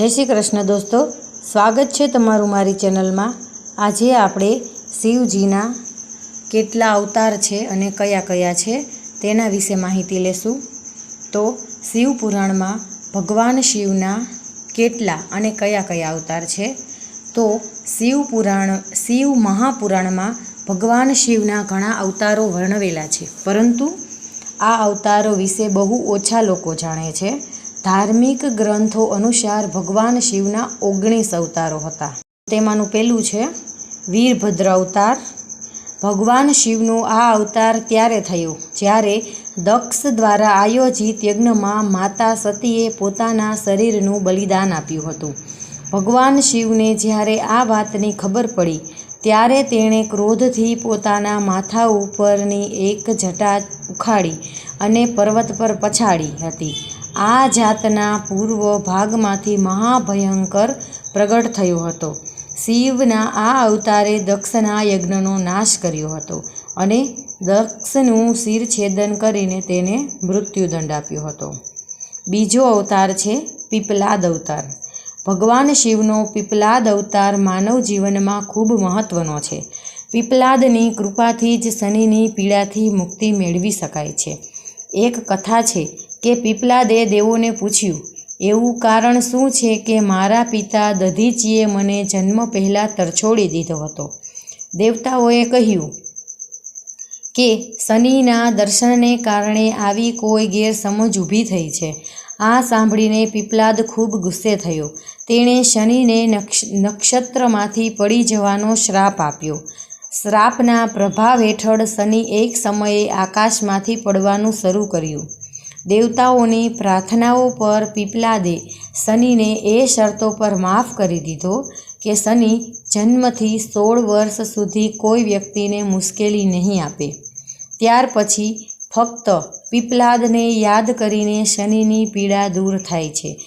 જય શ્રી કૃષ્ણ દોસ્તો, સ્વાગત છે તમારું મારી ચેનલમાં. આજે આપણે શિવજીના કેટલા અવતાર છે અને કયા કયા છે તેના વિશે માહિતી લેશું. તો શિવ પુરાણમાં ભગવાન શિવના કેટલા અને કયા કયા અવતાર છે? તો શિવ પુરાણ શિવ મહાપુરાણમાં ભગવાન શિવના ઘણા અવતારો વર્ણવેલા છે. પરંતુ આ અવતારો વિશે બહુ ઓછા લોકો જાણે છે. ધાર્મિક ગ્રંથો અનુસાર ભગવાન શિવના ઓગણીસ અવતારો હતા. તેમાંનું પહેલું છે, વીરભદ્ર અવતાર. ભગવાન શિવનું આ અવતાર ત્યારે થયું જ્યારે દક્ષ દ્વારા આયોજિત યજ્ઞમાં માતા સતીએ પોતાના શરીરનું બલિદાન આપ્યું હતું. ભગવાન શિવને જ્યારે આ વાતની ખબર પડી, ત્યારે તેણે ક્રોધથી પોતાના માથા ઉપરની એક જટા ઉખાડી અને પર્વત પર પછાડી હતી. આ જાતના પૂર્વ ભાગમાંથી મહાભયંકર પ્રગટ થયો હતો. શિવના આ અવતારે દક્ષના યજ્ઞનો નાશ કર્યો હતો અને દક્ષનું શિરછેદન કરીને તેને મૃત્યુદંડ આપ્યો હતો. બીજો અવતાર છે પીપલાદ અવતાર. ભગવાન શિવનો પીપલાદ અવતાર માનવ જીવનમાં ખૂબ મહત્ત્વનો છે. પીપલાદની કૃપાથી જ શનિની પીડાથી મુક્તિ મેળવી શકાય છે. એક કથા છે કે પીપલાદે દેવોને પૂછ્યું, એવું કારણ શું છે કે મારા પિતા દધીચીએ મને જન્મ પહેલાં તરછોડી દીધો હતો? દેવતાઓએ કહ્યું, કે શનિના દર્શનને કારણે આવી કોઈ ગેરસમજ ઊભી થઈ છે. આ સાંભળીને પીપલાદ ખૂબ ગુસ્સે થયો. તેણે શનિને નક્ષ, નક્ષત્રમાંથી પડી જવાનો શ્રાપ આપ્યો. શ્રાપના પ્રભાવ હેઠળ શનિ એક સમયે આકાશમાંથી પડવાનું શરૂ કર્યું. દેવતાઓની પ્રાર્થનાઓ પર પીપલાદે શનિને એ શરતો પર માફ કરી દીધો કે શનિ જન્મથી સોળ વર્ષ સુધી કોઈ વ્યક્તિને મુશ્કેલી નહીં આપે. ત્યાર પછી ફક્ત પીપલાદને યાદ કરીને શનિની પીડા દૂર થાય છે.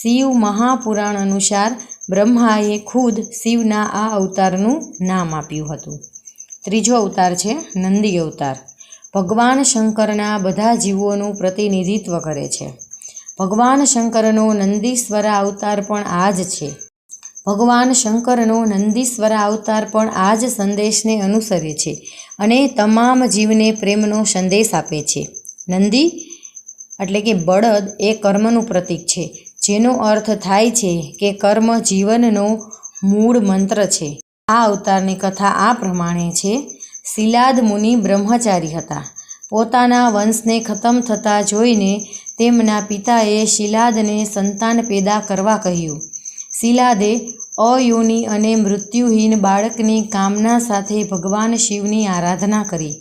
શિવ મહાપુરાણ અનુસાર બ્રહ્માએ ખુદ શિવના આ અવતારનું નામ આપ્યું હતું. ત્રીજો અવતાર છે નંદી અવતાર. ભગવાન શંકરના બધા જીવોનું પ્રતિનિધિત્વ કરે છે. ભગવાન શંકરનો નંદીશ્વરા અવતાર પણ આ જ છે. ભગવાન શંકરનો નંદીશ્વરા અવતાર પણ આ જ સંદેશને અનુસરે છે અને તમામ જીવને પ્રેમનો સંદેશ આપે છે. નંદી એટલે કે બળદ એ કર્મનું પ્રતીક છે. જેનો અર્થ થાય છે કે કર્મ જીવનનો મૂળ મંત્ર છે. આ અવતારની કથા આ પ્રમાણે છે. શિલાદ મુનિ બ્રહ્મચારી હતા. પોતાના વંશને ખતમ થતા જોઈને તેમના પિતાએ શિલાદને સંતાન પેદા કરવા કહ્યું. શિલાદે અયોની અને મૃત્યુહીન બાળકની કામના સાથે ભગવાન શિવની આરાધના કરી.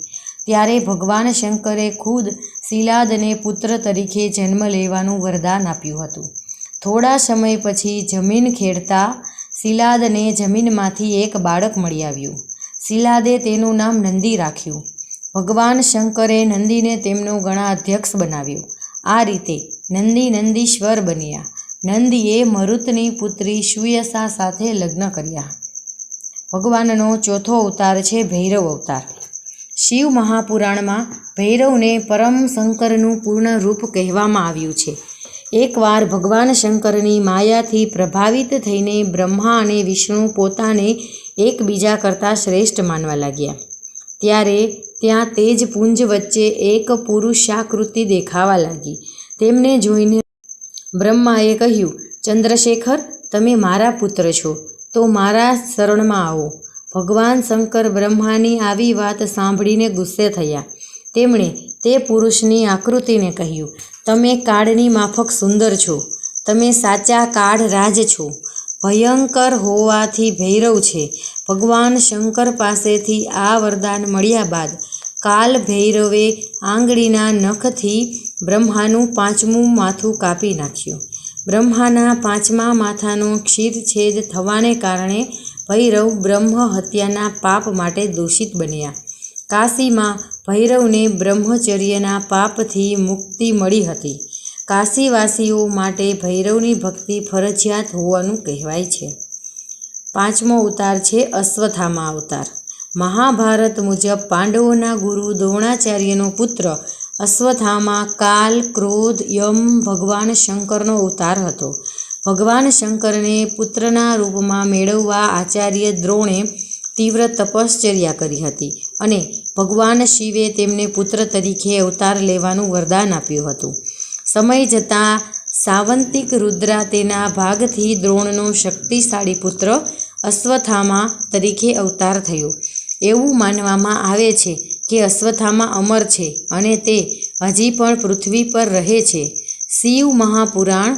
ત્યારે ભગવાન શંકરે ખુદ શિલાદને પુત્ર તરીકે જન્મ લેવાનું વરદાન આપ્યું હતું. થોડા સમય પછી જમીન ખેડતા શિલાદને જમીનમાંથી એક બાળક મળી આવ્યું. શિલાદે તેનું નામ નંદી રાખ્યું. ભગવાન શંકરે નંદીને તેમનો ગણાધ્યક્ષ બનાવ્યો. આ રીતે નંદી નંદીશ્વર બન્યા. નંદીએ મરુતની પુત્રી સુયસા સાથે લગ્ન કર્યા. ભગવાનનો ચોથો અવતાર છે ભૈરવ અવતાર. શિવ મહાપુરાણમાં ભૈરવને પરમ શંકરનું પૂર્ણ રૂપ કહેવામાં આવ્યું છે. એકવાર ભગવાન શંકરની માયાથી પ્રભાવિત થઈને બ્રહ્મા અને વિષ્ણુ પોતાને એકબીજા કરતાં શ્રેષ્ઠ માનવા લાગ્યા. ત્યારે ત્યાં તેજ પુંજ વચ્ચે એક પુરુષાકૃતિ દેખાવા લાગી. તેમને જોઈને બ્રહ્માએ કહ્યું, ચંદ્રશેખર, તમે મારા પુત્ર છો, તો મારા શરણમાં આવો. ભગવાન શંકર બ્રહ્માની આવી વાત સાંભળીને ગુસ્સે થયા. તેમણે તે પુરુષની આકૃતિને કહ્યું, તમે કાળની માફક સુંદર છો. તમે સાચા કાળ રાજ છો. ભયંકર હોવાથી ભૈરવ છે. ભગવાન શંકર પાસેથી આ વરદાન મળ્યા બાદ કાલ ભૈરવે આંગળીના નખથી બ્રહ્માનું પાંચમું માથું કાપી નાખ્યું. બ્રહ્માના પાંચમા માથાનો ક્ષીરછેદ થવાને કારણે ભૈરવ બ્રહ્મ હત્યાના પાપ માટે દોષિત બન્યા. કાશીમાં ભૈરવને બ્રહ્મચર્યના પાપથી મુક્તિ મળી હતી. કાશીવાસીઓ માટે ભૈરવની ભક્તિ ફરજિયાત હોવાનું કહેવાય છે. પાંચમો અવતાર છે અશ્વથામા અવતાર. મહાભારત મુજબ પાંડવોના ગુરુ દ્રોણાચાર્યનો પુત્ર અશ્વથામા કાલ, ક્રોધ, યમ, ભગવાન શંકરનો અવતાર હતો. ભગવાન શંકરને પુત્રના રૂપમાં મેળવવા આચાર્ય દ્રોણે તીવ્ર તપશ્ચર્યા કરી હતી અને ભગવાન શિવે તેમને પુત્ર તરીકે અવતાર લેવાનું વરદાન આપ્યું હતું. સમય જતાં સાવંતિક રુદ્રા તેના ભાગથી દ્રોણનો શક્તિશાળી પુત્ર અશ્વથામા તરીકે અવતાર થયો. એવું માનવામાં આવે છે કે અશ્વથામા અમર છે અને તે હજી પણ પૃથ્વી પર રહે છે. શિવ મહાપુરાણ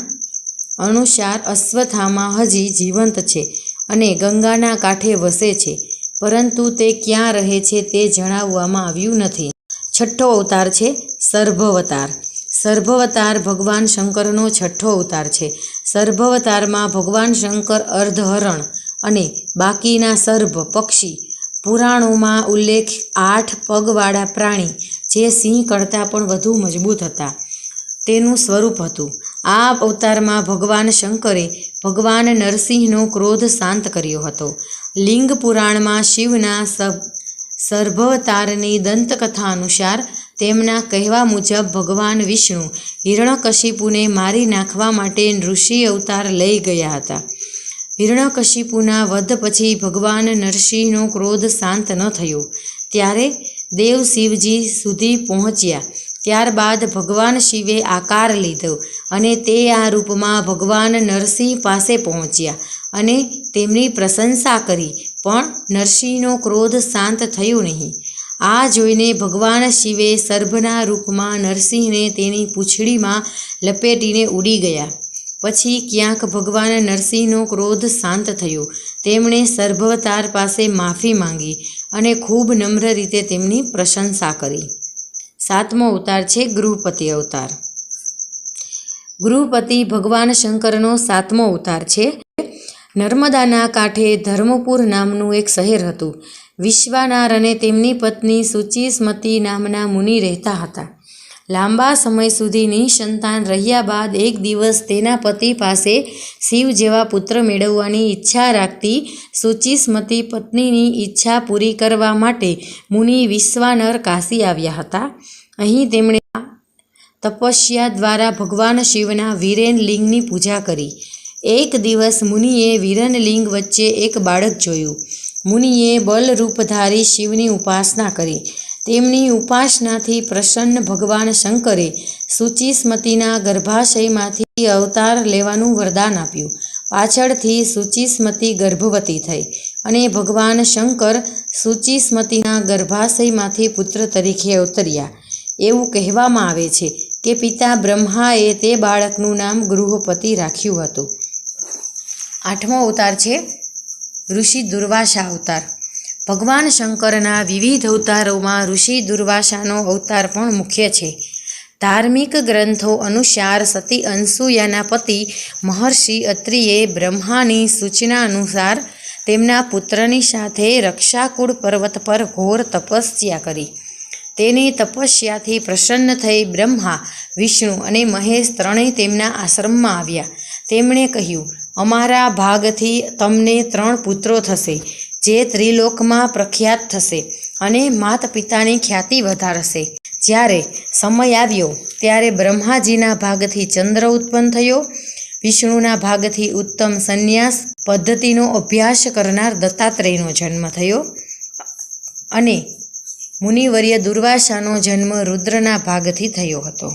અનુસાર અશ્વથામા હજી જીવંત છે અને ગંગાના કાંઠે વસે છે, પરંતુ તે ક્યાં રહે છે તે જણાવવામાં આવ્યું નથી. છઠ્ઠો અવતાર છે સર્ભવતાર સર્ભવતાર ભગવાન શંકરનો છઠ્ઠો અવતાર છે. સર્ભવતારમાં ભગવાન શંકર અર્ધહરણ અને બાકીના સર્ભ પક્ષી. પુરાણોમાં ઉલ્લેખ આઠ પગવાળા પ્રાણી જે સિંહ કરતાં પણ વધુ મજબૂત હતા. તેનું સ્વરૂપ હતું. આ અવતારમાં ભગવાન શંકરે ભગવાન નરસિંહનો ક્રોધ શાંત કર્યો હતો. લિંગ પુરાણમાં શિવના સર્ભવતારની દંતકથા અનુસાર તેમના કહેવા મુજબ ભગવાન વિષ્ણુ હિરણ્યકશિપુને મારી નાખવા માટે ઋષિ અવતાર લઈ ગયા હતા. હિરણ્યકશિપુના વધ પછી ભગવાન નરસિંહનો ક્રોધ શાંત ન થયો. ત્યારે દેવ શિવજી સુધી પહોંચ્યા. ત્યારબાદ ભગવાન શિવે આકાર લીધો અને તે આ રૂપમાં ભગવાન નરસિંહ પાસે પહોંચ્યા અને તેમની પ્રશંસા કરી. પણ નરસિંહનો ક્રોધ શાંત થયો નહીં. આ જોઈને ભગવાન શિવે સર્ભના રૂપમાં નરસિંહને તેની પૂંછડીમાં લપેટીને ઉડી ગયા. પછી ક્યાંક ભગવાન નરસિંહનો ક્રોધ શાંત થયો. તેમણે સર્ભવતાર પાસે માફી માંગી અને ખૂબ નમ્ર રીતે તેમની પ્રશંસા કરી. સાતમો અવતાર છે ગૃહપતિ અવતાર. ગૃહપતિ ભગવાન શંકરનો સાતમો અવતાર છે. નર્મદાના કાંઠે ધર્મપુર નામનું એક શહેર હતું. વિશ્વાનાર અને તેમની પત્ની સુચિસ્મતી નામના મુનિ રહેતા હતા. લાંબા સમય સુધી નિસંતાન રહ્યા બાદ એક દિવસ તેના પતિ પાસે શિવ જેવા પુત્ર મેળવવાની ઈચ્છા રાખતી સુચિસ્મતી પત્નીની ઈચ્છા પૂરી કરવા માટે મુનિ વિશ્વાનર કાશી આવ્યા હતા. અહીં તેમણે તપસ્યા દ્વારા ભગવાન શિવના વીરેન લિંગની પૂજા કરી. એક દિવસ મુનિએ વિરનલિંગ વચ્ચે એક બાળક જોયું. મુનિએ બલરૂપધારી શિવની ઉપાસના કરી. તેમની ઉપાસનાથી પ્રસન્ન ભગવાન શંકરે સુચિસ્મતીના ગર્ભાશયમાંથી અવતાર લેવાનું વરદાન આપ્યું. પાછળથી સુચિસ્મતી ગર્ભવતી થઈ અને ભગવાન શંકર સુચિસ્મતીના ગર્ભાશયમાંથી પુત્ર તરીકે અવતર્યા. એવું કહેવામાં આવે છે કે પિતા બ્રહ્માએ તે બાળકનું નામ ગૃહપતિ રાખ્યું હતું. આઠમો અવતાર છે ઋષિ દુર્વાસા અવતાર. ભગવાન શંકરના વિવિધ અવતારોમાં ઋષિ દુર્વાસાનો અવતાર પણ મુખ્ય છે. ધાર્મિક ગ્રંથો અનુસાર સતી અનસુયાના પતિ મહર્ષિ અત્રિએ બ્રહ્માની સૂચના અનુસાર તેમના પુત્રની સાથે રક્ષાકુળ પર્વત પર ઘોર તપસ્યા કરી. તેની તપસ્યાથી પ્રસન્ન થઈ બ્રહ્મા, વિષ્ણુ અને મહેશ ત્રણેય તેમના આશ્રમમાં આવ્યા. તેમણે કહ્યું અમારા ભાગથી તમને ત્રણ પુત્રો થશે, જે ત્રિલોકમાં પ્રખ્યાત થશે અને માત પિતાની ખ્યાતિ વધારશે. જ્યારે સમય આવ્યો, ત્યારે બ્રહ્માજીના ભાગથી ચંદ્ર ઉત્પન્ન થયો. વિષ્ણુના ભાગથી ઉત્તમ સંન્યાસ પદ્ધતિનો અભ્યાસ કરનાર દત્તાત્રેયનો જન્મ થયો અને મુનિવર્ય દુર્વાસાનો જન્મ રુદ્રના ભાગથી થયો હતો.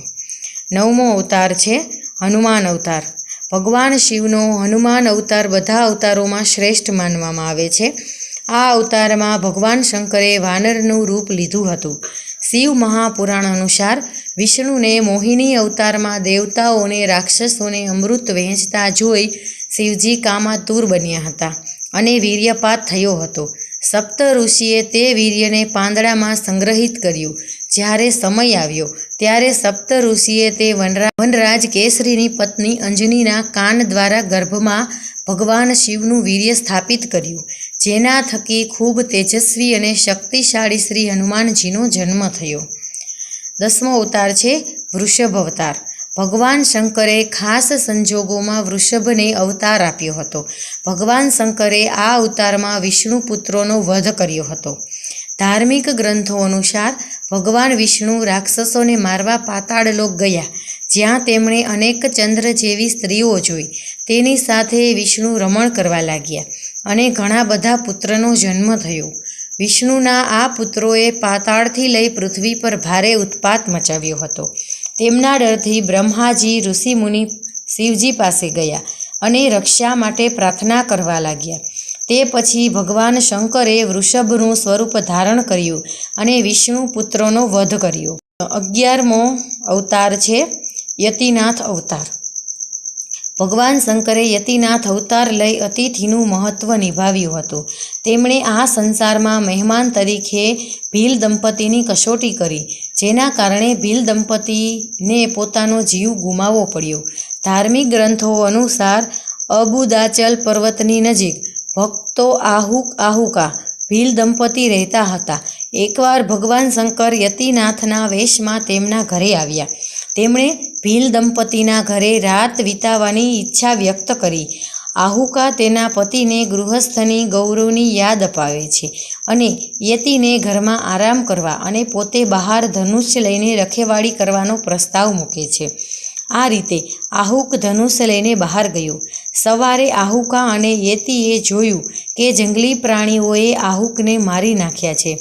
નવમો અવતાર છે હનુમાન અવતાર. ભગવાન શિવનો હનુમાન અવતાર બધા અવતારોમાં શ્રેષ્ઠ માનવામાં આવે છે. આ અવતારમાં ભગવાન શંકરે વાનરનું રૂપ લીધું હતું. શિવ મહાપુરાણ અનુસાર વિષ્ણુને મોહિની અવતારમાં દેવતાઓને રાક્ષસોને અમૃત વહેંચતા જોઈ શિવજી કામાતુર બન્યા હતા અને વીર્યપાત થયો હતો. સપ્ત ઋષિએ તે વીર્યને પાંદડામાં સંગ્રહિત કર્યું. જ્યારે સમય આવ્યો, ત્યારે સપ્ત ઋષિએ તે વનરા, વનરાજ કેસરીની પત્ની અંજનીના કાન દ્વારા ગર્ભમાં ભગવાન શિવનું વીર્ય સ્થાપિત કર્યું, જેના થકી ખૂબ તેજસ્વી અને શક્તિશાળી શ્રી હનુમાનજીનો જન્મ થયો. દસમો અવતાર છે વૃષભ અવતાર. ભગવાન શંકરે ખાસ સંજોગોમાં વૃષભને અવતાર આપ્યો હતો. ભગવાન શંકરે આ અવતારમાં વિષ્ણુ પુત્રોનો વધ કર્યો હતો. ધાર્મિક ગ્રંથો અનુસાર ભગવાન વિષ્ણુ રાક્ષસોને મારવા પાતાળ લોક ગયા, જ્યાં તેમણે અનેક ચંદ્ર જેવી સ્ત્રીઓ જોઈ. તેની સાથે વિષ્ણુ રમણ કરવા લાગ્યા અને ઘણા બધા પુત્રનો જન્મ થયો. વિષ્ણુના આ પુત્રોએ પાતાળથી લઈ પૃથ્વી પર ભારે ઉત્પાત મચાવ્યો હતો. તેમના ડરથી બ્રહ્માજી, ઋષિમુનિ, શિવજી પાસે ગયા અને રક્ષા માટે પ્રાર્થના કરવા લાગ્યા. તે પછી ભગવાન શંકરે વૃષભનું સ્વરૂપ ધારણ કર્યું અને વિષ્ણુ પુત્રનો વધ કર્યો. અગિયારમો અવતાર છે યતિનાથ અવતાર. ભગવાન શંકરે યતિનાથ અવતાર લઈ અતિથિનું મહત્વ નિભાવ્યું હતું. તેમણે આ સંસારમાં મહેમાન તરીકે ભીલ દંપતીની કસોટી કરી, જેના કારણે ભીલ દંપતીને પોતાનો જીવ ગુમાવવો પડ્યો. ધાર્મિક ગ્રંથો અનુસાર અબુદાચલ પર્વતની નજીક ભક્તો આહુક આહુકા, ભીલ દંપતી રહેતા હતા. એકવાર ભગવાન શંકર યતિનાથના વેશમાં તેમના ઘરે આવ્યા. તેમણે ભીલ દંપતીના ઘરે રાત વિતાવવાની ઈચ્છા વ્યક્ત કરી. આહુકા તેના પતિને ગૃહસ્થની ગૌરવની યાદ અપાવે છે અને યતિને ઘરમાં આરામ કરવા અને પોતે બહાર ધનુષ્ય લઈને રખેવાળી કરવાનો પ્રસ્તાવ મૂકે છે. આ રીતે આહુક ધનુષ લઈને બહાર ગયો. સવારે આહુકા અને યેતીએ જોયું કે જંગલી પ્રાણીઓએ આહુકને મારી નાખ્યા છે.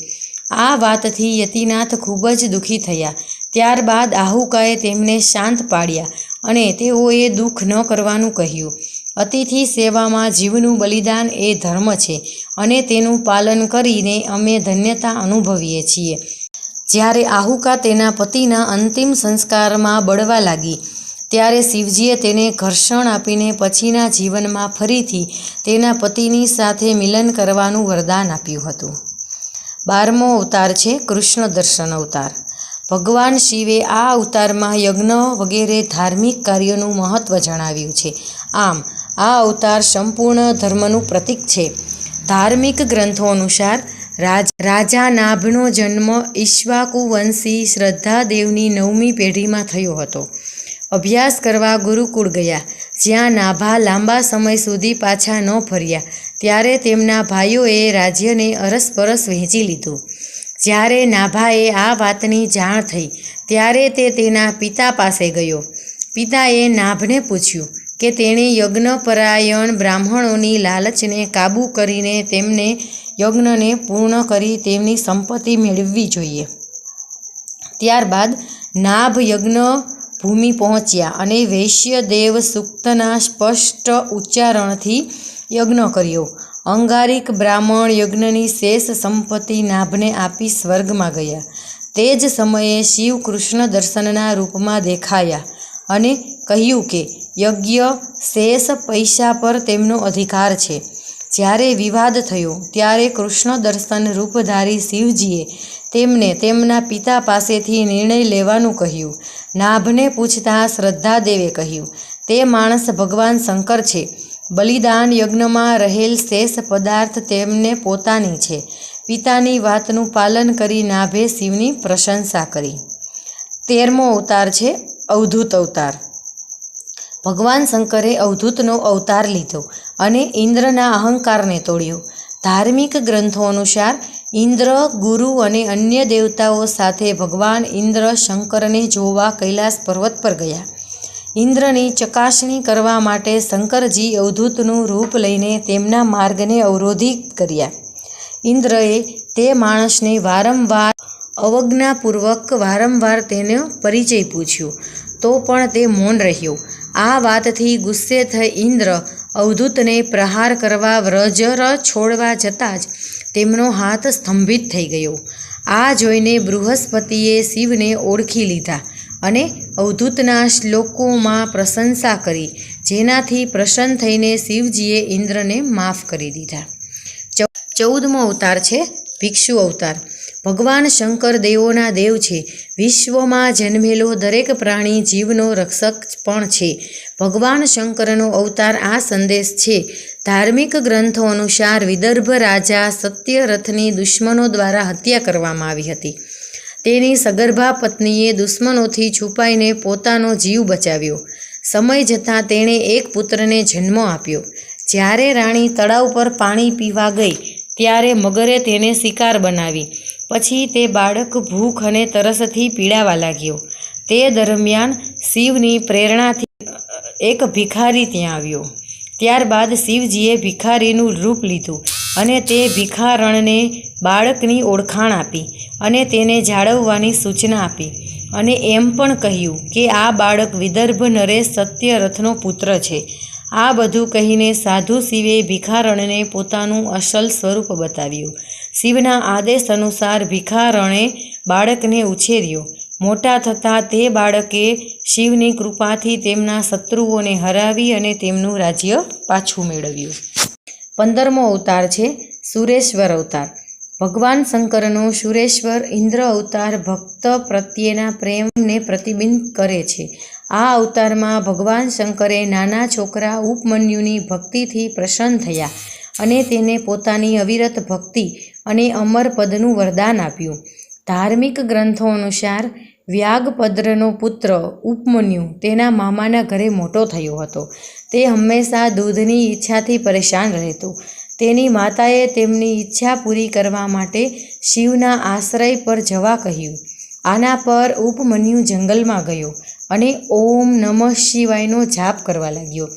આ વાતથી યતિનાથ ખૂબ જ દુઃખી થયા. ત્યારબાદ આહુકાએ તેમને શાંત પાડ્યા અને તેઓએ દુઃખ ન કરવાનું કહ્યું. અતિથિ સેવામાં જીવનું બલિદાન એ ધર્મ છે અને તેનું પાલન કરીને અમે ધન્યતા અનુભવીએ છીએ. જ્યારે આહુકા તેના પતિના અંતિમ સંસ્કારમાં બળવા લાગી, ત્યારે શિવજીએ તેને ઘર્ષણ આપીને પછીના જીવનમાં ફરીથી તેના પતિની સાથે મિલન કરવાનું વરદાન આપ્યું હતું. બારમો અવતાર છે કૃષ્ણ દર્શન અવતાર. ભગવાન શિવે આ અવતારમાં યજ્ઞ વગેરે ધાર્મિક કાર્યોનું મહત્ત્વ જણાવ્યું છે. આમ, આ અવતાર સંપૂર્ણ ધર્મનું પ્રતીક છે. ધાર્મિક ગ્રંથો અનુસાર રાજ નાભનો જન્મ ઈશ્વાકુવંશી શ્રદ્ધાદેવની નવમી પેઢીમાં થયો હતો. અભ્યાસ કરવા ગુરુકુળ ગયા, જ્યાં નાભા લાંબા સમય સુધી પાછા ન ફર્યા, ત્યારે તેમના ભાઈઓએ રાજ્યને અરસપરસ વહેંચી લીધું. જ્યારે નાભાએ આ વાતની જાણ થઈ, ત્યારે તે તેના પિતા પાસે ગયો. પિતાએ નાભને પૂછ્યું કે તેણે યજ્ઞપરાયણ બ્રાહ્મણોની લાલચને કાબૂ કરીને તેમને યજ્ઞને પૂર્ણ કરી તેમની સંપત્તિ મેળવવી જોઈએ. ત્યારબાદ નાભ યજ્ઞ ભૂમિ પહોંચ્યા અને વૈશ્યદેવ સૂક્તના સ્પષ્ટ ઉચ્ચારણથી યજ્ઞ કર્યો. અંગારિક બ્રાહ્મણ યજ્ઞની શેષ સંપત્તિ નાભને આપી સ્વર્ગમાં ગયા. તે જ સમયે શિવ કૃષ્ણ દર્શનના રૂપમાં દેખાયા અને કહ્યું કે, યજ્ઞ શેષ પૈસા પર તેમનો અધિકાર છે. જ્યારે વિવાદ થયો, ત્યારે કૃષ્ણ દર્શન રૂપધારી શિવજીએ તેમને તેમના પિતા પાસેથી નિર્ણય લેવાનું કહ્યું. નાભને પૂછતા શ્રદ્ધાદેવે કહ્યું, તે માણસ ભગવાન શંકર છે. બલિદાન યજ્ઞમાં રહેલ શેષ પદાર્થ તેમને પોતાની છે. પિતાની વાતનું પાલન કરી નાભે શિવની પ્રશંસા કરી. તેરમો અવતાર છે અવધૂત અવતાર. ભગવાન શંકરે અવધૂતનો અવતાર લીધો અને ઇન્દ્રના અહંકારને તોડ્યો. ધાર્મિક ગ્રંથો અનુસાર, ઇન્દ્ર, ગુરુ અને અન્ય દેવતાઓ સાથે ભગવાન ઇન્દ્ર શંકરને જોવા કૈલાસ પર્વત પર ગયા. ઇન્દ્રની ચકાસણી કરવા માટે શંકરજી અવધૂતનું રૂપ લઈને તેમના માર્ગને અવરોધિત કર્યા. ઇન્દ્રએ તે માણસને વારંવાર અવજ્ઞાપૂર્વક વારંવાર તેનો પરિચય પૂછ્યો, તો પણ તે મૌન રહ્યો. આ વાતથી ગુસ્સે થઈ ઇન્દ્ર અવધૂતને પ્રહાર કરવા વ્રજર છોડવા જતાં જ તેમનો હાથ સ્તંભિત થઈ ગયો. આ જોઈને બૃહસ્પતિએ શિવને ઓળખી લીધા અને અવધૂતના શ્લોકોમાં પ્રશંસા કરી, જેનાથી પ્રસન્ન થઈને શિવજીએ ઇન્દ્રને માફ કરી દીધા. ચૌદમો અવતાર છે, ભિક્ષુ અવતાર. ભગવાન શંકર દેવોના દેવ છે. વિશ્વમાં જન્મેલો દરેક પ્રાણી જીવનો રક્ષક પણ છે. ભગવાન શંકરનો અવતાર આ સંદેશ છે. ધાર્મિક ગ્રંથો અનુસાર વિદર્ભ રાજા સત્યરથની દુશ્મનો દ્વારા હત્યા કરવામાં આવી હતી. તેની સગર્ભા પત્નીએ દુશ્મનોથી છુપાઈને પોતાનો જીવ બચાવ્યો. સમય જતાં તેણે એક પુત્રને જન્મ આપ્યો. જ્યારે રાણી તળાવ પર પાણી પીવા ગઈ, ત્યારે મગરે તેને શિકાર બનાવી. પછી તે બાળક ભૂખ અને તરસથી પીડાવા લાગ્યો. તે દરમિયાન શિવની પ્રેરણાથી એક ભિખારી ત્યાં આવ્યો. ત્યારબાદ શિવજીએ ભિખારીનું રૂપ લીધું અને તે ભિખારણને બાળકની ઓળખાણ આપી અને તેને જાળવવાની સૂચના આપી અને એમ પણ કહ્યું કે આ બાળક વિદર્ભ નરેશ સત્યરથનો પુત્ર છે. આ બધું કહીને સાધુ શિવે ભિખારણને પોતાનું અસલ સ્વરૂપ બતાવ્યું. શિવના આદેશ અનુસાર ભિખારણે બાળકને ઉછેર્યો. મોટા થતાં તે બાળકે શિવની કૃપાથી તેમના શત્રુઓને હરાવી અને તેમનું રાજ્ય પાછું મેળવ્યું. પંદરમો અવતાર છે સુરેશ્વર અવતાર. ભગવાન શંકરનો સુરેશ્વર ઇન્દ્ર અવતાર ભક્ત પ્રત્યેના પ્રેમને પ્રતિબિંબ કરે છે. આ અવતારમાં ભગવાન શંકરે નાના છોકરા ઉપમન્યુની ભક્તિથી પ્રસન્ન થયા અને તેને પોતાની અવિરત ભક્તિ અને અમરપદનું વરદાન આપ્યું. ધાર્મિક ગ્રંથો અનુસાર વ્યાગપદ્રનો પુત્ર ઉપમન્યુ તેના મામાના ઘરે મોટો થયો હતો. તે હંમેશા દૂધની ઈચ્છાથી પરેશાન રહેતું. તેની માતાએ તેમની ઈચ્છા પૂરી કરવા માટે શિવના આશ્રય પર જવા કહ્યું. આના પર ઉપમન્યુ જંગલમાં ગયો. અને ઓમ નમઃ શિવાયનો જાપ કરવા લાગ્યો.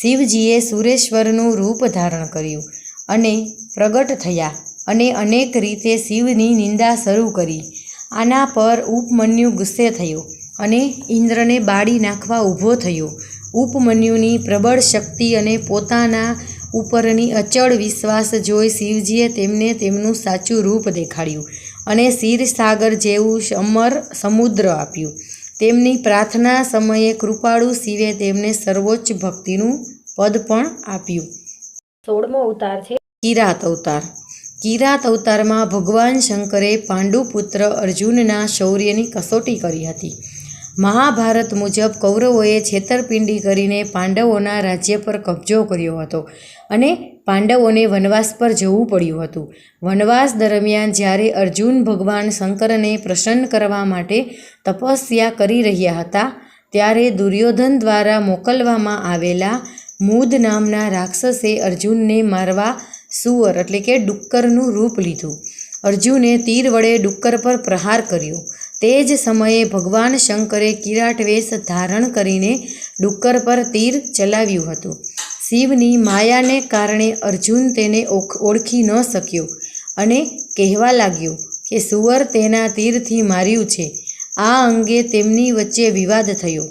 શિવજીએ સુરેશ્વરનું રૂપ ધારણ કર્યું અને પ્રગટ થયા અને અનેક રીતે શિવની નિંદા શરૂ કરી. આના પર ઉપમન્યુ ગુસ્સે થયો અને ઇન્દ્રને બાળી નાખવા ઊભો થયો. ઉપમન્યુની પ્રબળ શક્તિ અને પોતાના ઉપરની અચળ વિશ્વાસ જોઈ શિવજીએ તેમને તેમનું સાચું રૂપ દેખાડ્યું અને સાગર જેવું અમર સમુદ્ર આપ્યું. તેમની પ્રાર્થના સમયે કૃપાળુ શિવે તેમને સર્વોચ્ચ ભક્તિનું પદ પણ આપ્યું. સોળમો અવતાર છે. કિરાત અવતાર. કિરાત અવતારમાં ભગવાન શંકરે પાંડુપુત્ર અર્જુનના શૌર્યની કસોટી કરી હતી. મહાભારત મુજબ કૌરવોએ છેતરપિંડી કરીને પાંડવોના રાજ્ય પર કબજો કર્યો હતો અને પાંડવોને વનવાસ પર જવું પડ્યું હતું. વનવાસ દરમિયાન જ્યારે અર્જુન ભગવાન શંકરને પ્રસન્ન કરવા માટે તપસ્યા કરી રહ્યા હતા, ત્યારે દુર્યોધન દ્વારા મોકલવામાં આવેલા મૂદ નામના રાક્ષસે અર્જુનને મારવા સુવર એટલે કે ડુક્કરનું રૂપ લીધું. અર્જુને તીર વડે ડુક્કર પર પ્રહાર કર્યો. તે જ સમયે ભગવાન શંકરે કિરાટ વેશ ધારણ કરીને ડુક્કર પર તીર ચલાવ્યું હતું. શિવની માયાને કારણે અર્જુન તેને ઓળખી ન શક્યો અને કહેવા લાગ્યો કે સુવર તેના તીરથી માર્યું છે. આ અંગે તેમની વચ્ચે વિવાદ થયો.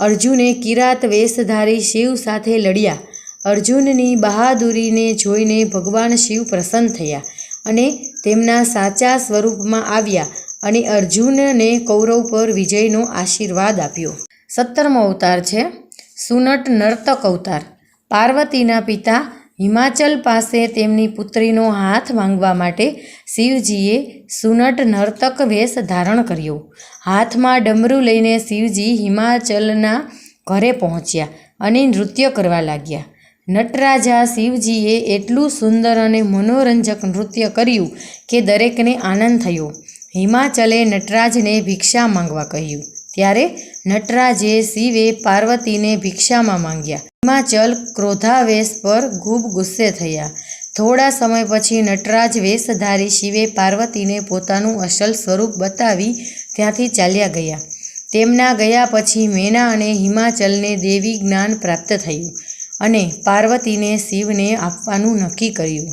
અર્જુને કિરાત વેશધારી શિવ સાથે લડ્યા. અર્જુનની બહાદુરીને જોઈને ભગવાન શિવ પ્રસન્ન થયા અને તેમના સાચા સ્વરૂપમાં આવ્યા. અને અર્જુનને કૌરવ પર વિજયનો આશીર્વાદ આપ્યો. સત્તરમો અવતાર છે. સુનટ નર્તક અવતાર. પાર્વતીના પિતા હિમાચલ પાસે તેમની પુત્રીનો હાથ માંગવા માટે શિવજીએ સુનટ નર્તક વેશ ધારણ કર્યો. હાથમાં ડમરું લઈને શિવજી હિમાચલના ઘરે પહોંચ્યા અને નૃત્ય કરવા લાગ્યા. નટરાજા શિવજીએ એટલું સુંદર અને મનોરંજક નૃત્ય કર્યું કે દરેકને આનંદ થયો. હિમાચલે નટરાજને ભિક્ષા માંગવા કહ્યું. ત્યારે નટરાજે શિવે પાર્વતીને ભિક્ષામાં માંગ્યા. હિમાચલ ક્રોધાવેશ પર ખૂબ ગુસ્સે થયા. થોડા સમય પછી નટરાજ વેશધારી શિવે પાર્વતીને પોતાનું અસલ સ્વરૂપ બતાવી ત્યાંથી ચાલ્યા ગયા. તેમના ગયા પછી મેના અને હિમાચલને દેવી જ્ઞાન પ્રાપ્ત થયું અને પાર્વતીને શિવને આપવાનું નક્કી કર્યું.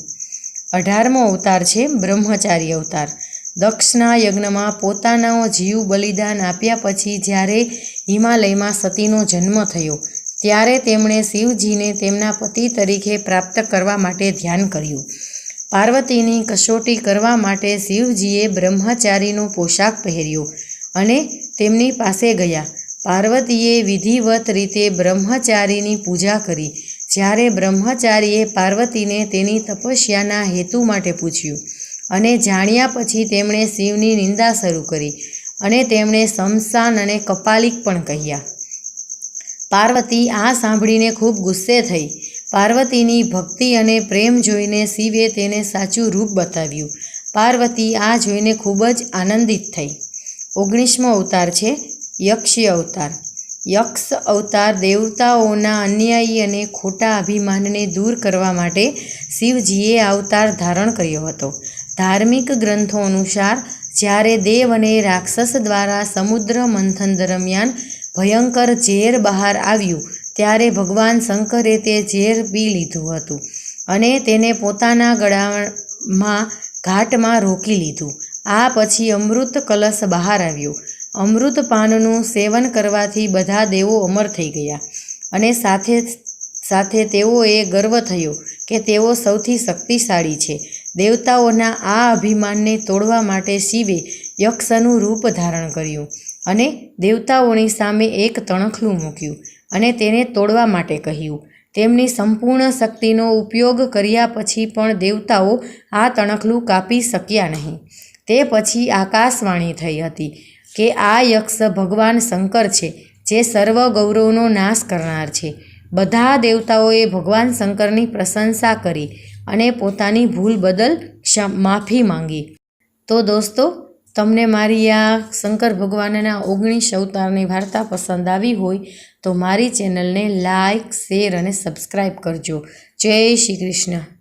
અઢારમો અવતાર છે બ્રહ્મચારી અવતાર. દક્ષના યજ્ઞમાં પોતાનો જીવ બલિદાન આપ્યા પછી જ્યારે હિમાલયમાં સતીનો જન્મ થયો, ત્યારે તેમણે શિવજીને તેમના પતિ તરીકે પ્રાપ્ત કરવા માટે ધ્યાન કર્યું. પાર્વતીની કસોટી કરવા માટે શિવજીએ બ્રહ્મચારીનો પોશાક પહેર્યો અને તેમની પાસે ગયા. પાર્વતીએ વિધિવત રીતે બ્રહ્મચારીની પૂજા કરી, જ્યારે બ્રહ્મચારીએ પાર્વતીને તેની તપસ્યાના હેતુ માટે પૂછ્યું અને જાણ્યા પછી તેમણે શિવની નિંદા શરૂ કરી અને તેમણે શમશાન અને કપાલિક પણ કહ્યા. પાર્વતી આ સાંભળીને ખૂબ ગુસ્સે થઈ. પાર્વતીની ભક્તિ અને પ્રેમ જોઈને શિવે તેને સાચું રૂપ બતાવ્યું. પાર્વતી આ જોઈને ખૂબ જ આનંદિત થઈ. ઓગણીસમો અવતાર છે, યક્ષી અવતાર. યક્ષ અવતાર દેવતાઓના અન્યાયી અને ખોટા અભિમાનને દૂર કરવા માટે શિવજીએ અવતાર ધારણ કર્યો હતો. ધાર્મિક ગ્રંથો અનુસાર, જ્યારે દેવ અને રાક્ષસ દ્વારા સમુદ્ર મંથન દરમિયાન ભયંકર ઝેર બહાર આવ્યું, ત્યારે ભગવાન શંકરે તે ઝેર પી લીધું હતું અને તેને પોતાના ગળામાં ઘાટમાં રોકી લીધું. આ પછી અમૃત કલશ બહાર આવ્યો. અમૃત પાનનું સેવન કરવાથી બધા દેવો અમર થઈ ગયા અને સાથે સાથે તેઓએ ગર્વ થયો કે તેઓ સૌથી શક્તિશાળી છે. દેવતાઓના આ અભિમાનને તોડવા માટે શિવે યક્ષનું રૂપ ધારણ કર્યું અને દેવતાઓની સામે એક તણખલું મૂક્યું અને તેને તોડવા માટે કહ્યું. તેમની સંપૂર્ણ શક્તિનો ઉપયોગ કર્યા પછી પણ દેવતાઓ આ તણખલું કાપી શક્યા નહીં. તે પછી આકાશવાણી થઈ હતી કે આ યક્ષ ભગવાન શંકર છે, જે સર્વ ગૌરવનો નાશ કરનાર છે. બધા દેવતાઓએ ભગવાન શંકરની પ્રશંસા કરી અને પોતાની ભૂલ બદલ માફી માંગી. તો દોસ્તો, તમને મારી આ શંકર ભગવાનના ઓગણીસ અવતારની વાર્તા પસંદ આવી હોય તો મારી ચેનલને લાઈક, શેર અને સબસ્ક્રાઈબ કરજો. જય શ્રી કૃષ્ણ.